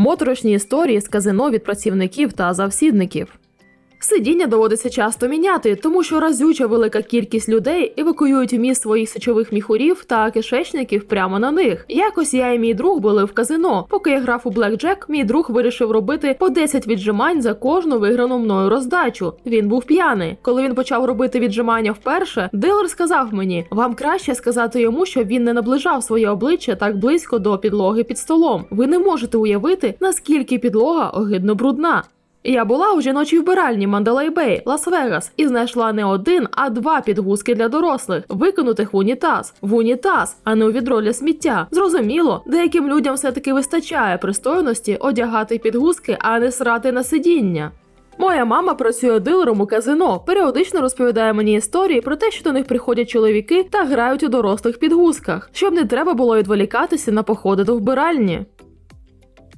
Моторошні історії з казино від працівників та завсідників. Сидіння доводиться часто міняти, тому що разюча велика кількість людей евакуюють вміст своїх сечових міхурів та кишечників прямо на них. Якось я і мій друг були в казино. Поки я грав у блекджек, мій друг вирішив робити по 10 віджимань за кожну виграну мною роздачу. Він був п'яний. Коли він почав робити віджимання вперше, дилер сказав мені: вам краще сказати йому, щоб він не наближав своє обличчя так близько до підлоги під столом. Ви не можете уявити, наскільки підлога огидно брудна. Я була у жіночій вбиральні Мандалей Бей, Лас-Вегас, і знайшла не один, а два підгузки для дорослих, викинутих в унітаз. В унітаз, а не у відро для сміття. Зрозуміло, деяким людям все-таки вистачає пристойності одягати підгузки, а не срати на сидіння. Моя мама працює дилером у казино, періодично розповідає мені історії про те, що до них приходять чоловіки та грають у дорослих підгузках, щоб не треба було відволікатися на походи до вбиральні.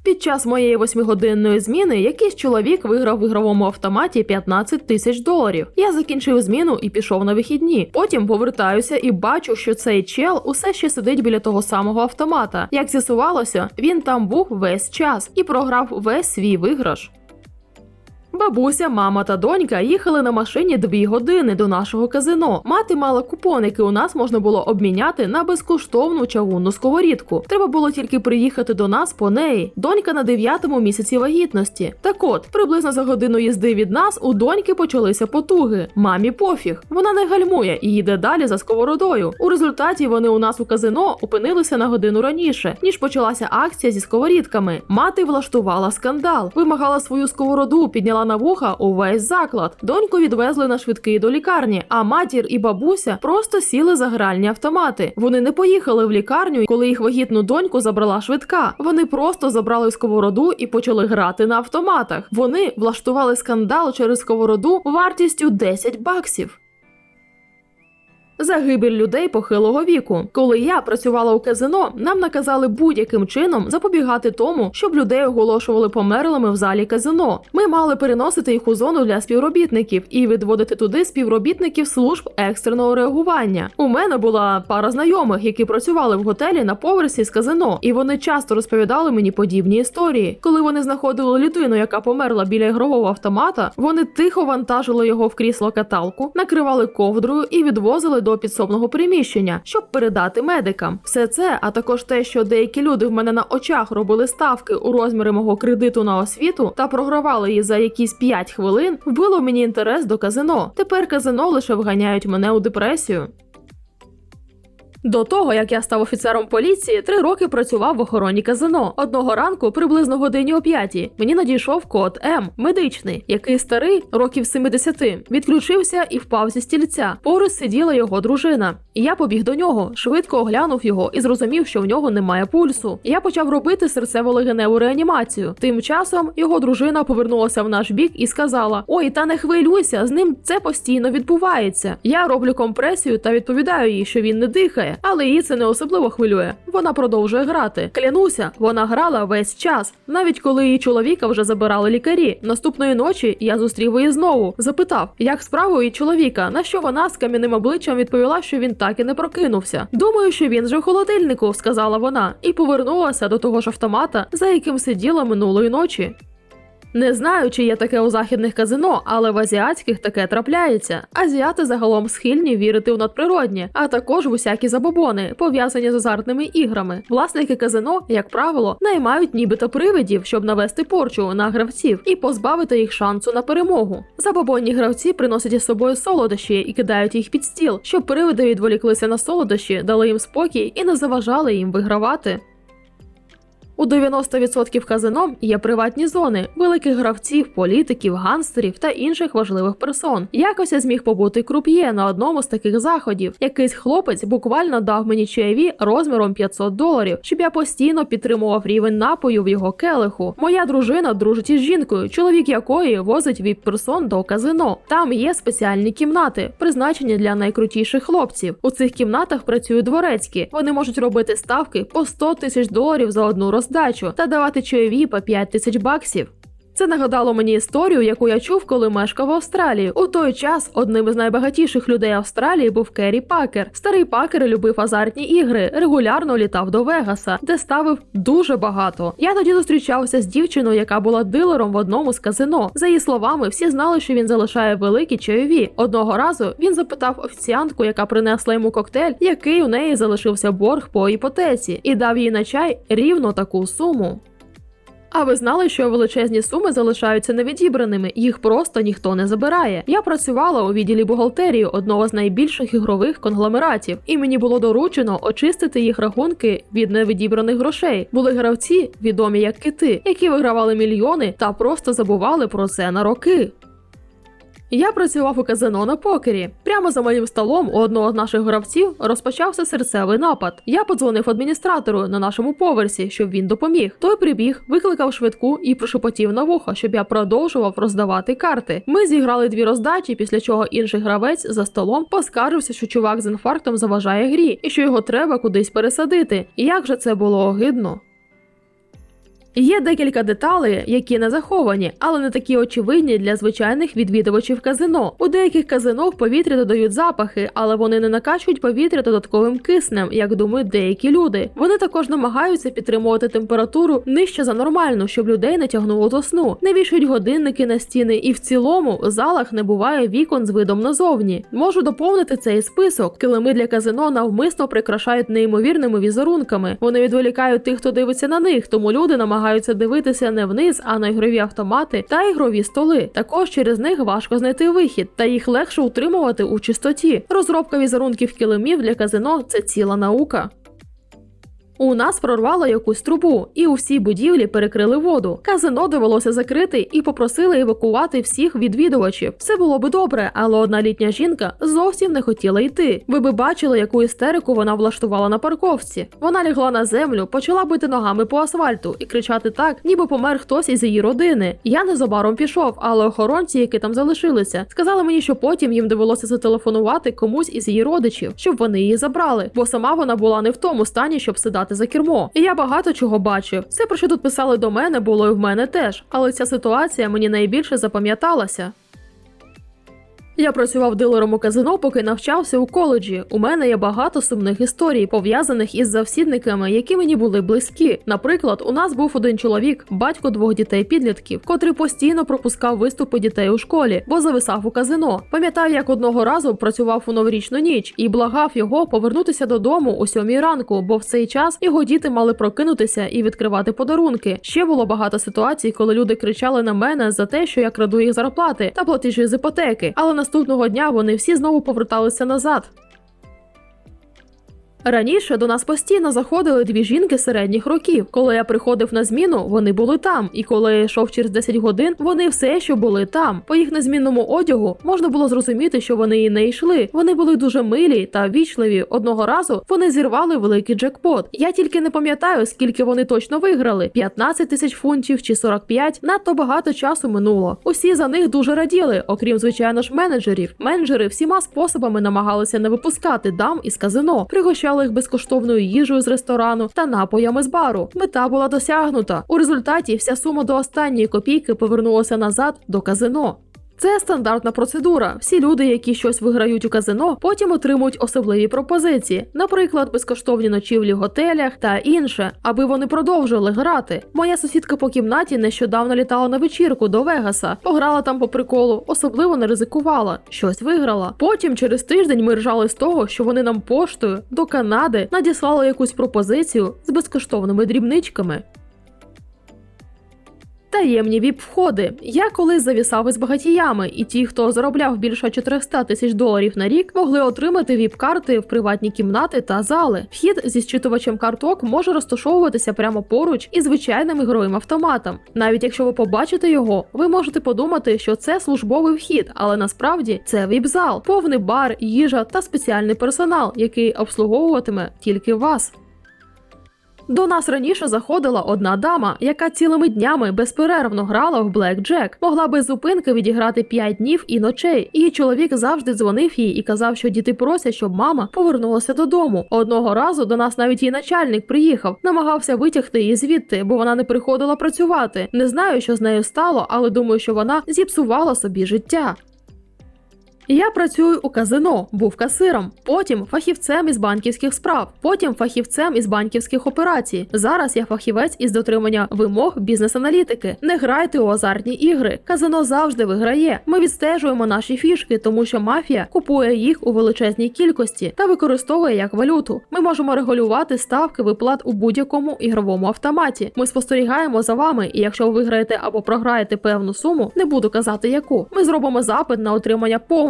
Під час моєї восьмигодинної зміни якийсь чоловік виграв в ігровому автоматі 15 тисяч доларів. Я закінчив зміну і пішов на вихідні. Потім повертаюся і бачу, що цей чел усе ще сидить біля того самого автомата. Як з'ясувалося, він там був весь час і програв весь свій виграш. Бабуся, мама та донька їхали на машині дві години до нашого казино. Мати мала купон, який у нас можна було обміняти на безкоштовну чавунну сковорідку. Треба було тільки приїхати до нас по неї. Донька на дев'ятому місяці вагітності. Так от, приблизно за годину їзди від нас у доньки почалися потуги. Мамі пофіг. Вона не гальмує і їде далі за сковородою. У результаті вони у нас у казино опинилися на годину раніше, ніж почалася акція зі сковорідками. Мати влаштувала скандал, вимагала свою сковороду, підняла на вуха увесь заклад. Доньку відвезли на швидкий до лікарні, а матір і бабуся просто сіли за гральні автомати. Вони не поїхали в лікарню, коли їх вагітну доньку забрала швидка. Вони просто забрали сковороду і почали грати на автоматах. Вони влаштували скандал через сковороду вартістю 10 баксів. Загибель людей похилого віку. Коли я працювала у казино, нам наказали будь-яким чином запобігати тому, щоб людей оголошували померлими в залі казино. Ми мали переносити їх у зону для співробітників і відводити туди співробітників служб екстреного реагування. У мене була пара знайомих, які працювали в готелі на поверсі з казино, і вони часто розповідали мені подібні історії. Коли вони знаходили людину, яка померла біля ігрового автомата, вони тихо вантажили його в крісло каталку, накривали ковдрою і відвозили до підсобного приміщення, щоб передати медикам. Все це, а також те, що деякі люди в мене на очах робили ставки у розміри мого кредиту на освіту та програвали її за якісь 5 хвилин, вбило мені інтерес до казино. Тепер казино лише вганяють мене у депресію. До того, як я став офіцером поліції, три роки працював в охороні казино. Одного ранку, приблизно годині о п'ятій, мені надійшов код М, медичний, який старий, років 70, відключився і впав зі стільця. Поруч сиділа його дружина. Я побіг до нього, швидко оглянув його і зрозумів, що в нього немає пульсу. Я почав робити серцево-легеневу реанімацію. Тим часом його дружина повернулася в наш бік і сказала: Ой, та не хвилюйся, з ним це постійно відбувається. Я роблю компресію та відповідаю їй, що він не дихає, але її це не особливо хвилює. Вона продовжує грати. Клянуся, вона грала весь час, навіть коли її чоловіка вже забирали лікарі. Наступної ночі я зустрів її знову. Запитав, як справи у її чоловіка, на що вона з кам'яним обличчям відповіла, що він так і не прокинувся. Думаю, що він же в холодильнику, сказала вона, і повернулася до того ж автомата, за яким сиділа минулої ночі. Не знаю, чи є таке у західних казино, але в азіатських таке трапляється. Азіати загалом схильні вірити в надприроднє, а також в усякі забобони, пов'язані з азартними іграми. Власники казино, як правило, наймають нібито привидів, щоб навести порчу на гравців і позбавити їх шансу на перемогу. Забобонні гравці приносять із собою солодощі і кидають їх під стіл, щоб привиди відволіклися на солодощі, дали їм спокій і не заважали їм вигравати. У 90% казино є приватні зони, великих гравців, політиків, ганстерів та інших важливих персон. Якось я зміг побути круп'є на одному з таких заходів. Якийсь хлопець буквально дав мені чаєві розміром 500 доларів, щоб я постійно підтримував рівень напою в його келиху. Моя дружина дружить із жінкою, чоловік якої возить віп-персон до казино. Там є спеціальні кімнати, призначені для найкрутіших хлопців. У цих кімнатах працюють дворецькі. Вони можуть робити ставки по 100 тисяч доларів за одну роздачу та давати чайові по 5 тисяч баксів. Це нагадало мені історію, яку я чув, коли мешкав в Австралії. У той час одним із найбагатіших людей Австралії був Керрі Пакер. Старий Пакер любив азартні ігри, регулярно літав до Вегаса, де ставив дуже багато. Я тоді зустрічався з дівчиною, яка була дилером в одному з казино. За її словами, всі знали, що він залишає великі чайові. Одного разу він запитав офіціантку, яка принесла йому коктейль, який у неї залишився борг по іпотеці, і дав їй на чай рівно таку суму. А ви знали, що величезні суми залишаються невідібраними, їх просто ніхто не забирає. Я працювала у відділі бухгалтерії одного з найбільших ігрових конгломератів, і мені було доручено очистити їх рахунки від невідібраних грошей. Були гравці, відомі як кити, які вигравали мільйони та просто забували про це на роки. Я працював у казино на покері. Прямо за моїм столом у одного з наших гравців розпочався серцевий напад. Я подзвонив адміністратору на нашому поверсі, щоб він допоміг. Той прибіг, викликав швидку і прошепотів на вухо, щоб я продовжував роздавати карти. Ми зіграли дві роздачі, після чого інший гравець за столом поскаржився, що чувак з інфарктом заважає грі і що його треба кудись пересадити. І як же це було огидно. Є декілька деталей, які не заховані, але не такі очевидні для звичайних відвідувачів казино. У деяких казино в повітря додають запахи, але вони не накачують повітря додатковим киснем, як думають деякі люди. Вони також намагаються підтримувати температуру нижче за нормальну, щоб людей не тягнуло до сну. Не вішають годинники на стіни, і в цілому в залах не буває вікон з видом назовні. Можу доповнити цей список. Килими для казино навмисно прикрашають неймовірними візерунками. Вони відволікають тих, хто дивиться на них, тому люди намагаються дивитися не вниз, а на ігрові автомати та ігрові столи. Також через них важко знайти вихід, та їх легше утримувати у чистоті. Розробка візерунків килимів для казино це ціла наука. У нас прорвало якусь трубу, і у всій будівлі перекрили воду. Казино довелося закрити і попросили евакувати всіх відвідувачів. Все було би добре, але одна літня жінка зовсім не хотіла йти. Ви би бачили, яку істерику вона влаштувала на парковці. Вона лягла на землю, почала бити ногами по асфальту і кричати так, ніби помер хтось із її родини. Я незабаром пішов, але охоронці, які там залишилися, сказали мені, що потім їм довелося зателефонувати комусь із її родичів, щоб вони її забрали, бо сама вона була не в тому стані, щоб сидати за кермо. І я багато чого бачив. Все, про що тут писали до мене, було і в мене теж. Але ця ситуація мені найбільше запам'яталася. Я працював дилером у казино, поки навчався у коледжі. У мене є багато сумних історій, пов'язаних із завсідниками, які мені були близькі. Наприклад, у нас був один чоловік, батько двох дітей-підлітків, котрий постійно пропускав виступи дітей у школі, бо зависав у казино. Пам'ятаю, як одного разу працював у новорічну ніч і благав його повернутися додому о сьомій ранку, бо в цей час його діти мали прокинутися і відкривати подарунки. Ще було багато ситуацій, коли люди кричали на мене за те, що я краду їх зарплати та платежі з іпотеки. Але наступного дня вони всі знову поверталися назад. Раніше до нас постійно заходили дві жінки середніх років. Коли я приходив на зміну, вони були там, і коли я йшов через 10 годин, вони все ще були там. По їх незмінному одягу можна було зрозуміти, що вони і не йшли. Вони були дуже милі та вічливі. Одного разу вони зірвали великий джекпот. Я тільки не пам'ятаю, скільки вони точно виграли: 15 тисяч фунтів чи 45. Надто багато часу минуло. Усі за них дуже раділи, окрім звичайно ж менеджерів. Менеджери всіма способами намагалися не випускати дам із казино, пригощали їх безкоштовною їжею з ресторану та напоями з бару. Мета була досягнута. У результаті вся сума до останньої копійки повернулася назад до казино. Це стандартна процедура. Всі люди, які щось виграють у казино, потім отримують особливі пропозиції, наприклад, безкоштовні ночівлі в готелях та інше, аби вони продовжували грати. Моя сусідка по кімнаті нещодавно літала на вечірку до Вегаса, пограла там по приколу, особливо не ризикувала, щось виграла. Потім через тиждень ми ржали з того, що вони нам поштою до Канади надіслали якусь пропозицію з безкоштовними дрібничками. Таємні віп-входи. Я колись завісав із багатіями, і ті, хто заробляв більше 400 тисяч доларів на рік, могли отримати віп-карти в приватні кімнати та зали. Вхід зі зчитувачем карток може розташовуватися прямо поруч із звичайним ігровим автоматом. Навіть якщо ви побачите його, ви можете подумати, що це службовий вхід, але насправді це віп-зал, повний бар, їжа та спеціальний персонал, який обслуговуватиме тільки вас. До нас раніше заходила одна дама, яка цілими днями безперервно грала в Блек Джек, могла без зупинки відіграти 5 днів і ночей. Її чоловік завжди дзвонив їй і казав, що діти просять, щоб мама повернулася додому. Одного разу до нас навіть її начальник приїхав, намагався витягти її звідти, бо вона не приходила працювати. Не знаю, що з нею стало, але думаю, що вона зіпсувала собі життя. Я працюю у казино, був касиром, потім фахівцем із банківських справ, потім фахівцем із банківських операцій. Зараз я фахівець із дотримання вимог бізнес-аналітики. Не грайте у азартні ігри. Казино завжди виграє. Ми відстежуємо наші фішки, тому що мафія купує їх у величезній кількості та використовує як валюту. Ми можемо регулювати ставки виплат у будь-якому ігровому автоматі. Ми спостерігаємо за вами, і якщо ви виграєте або програєте певну суму, не буду казати яку. Ми зробимо запит на отримання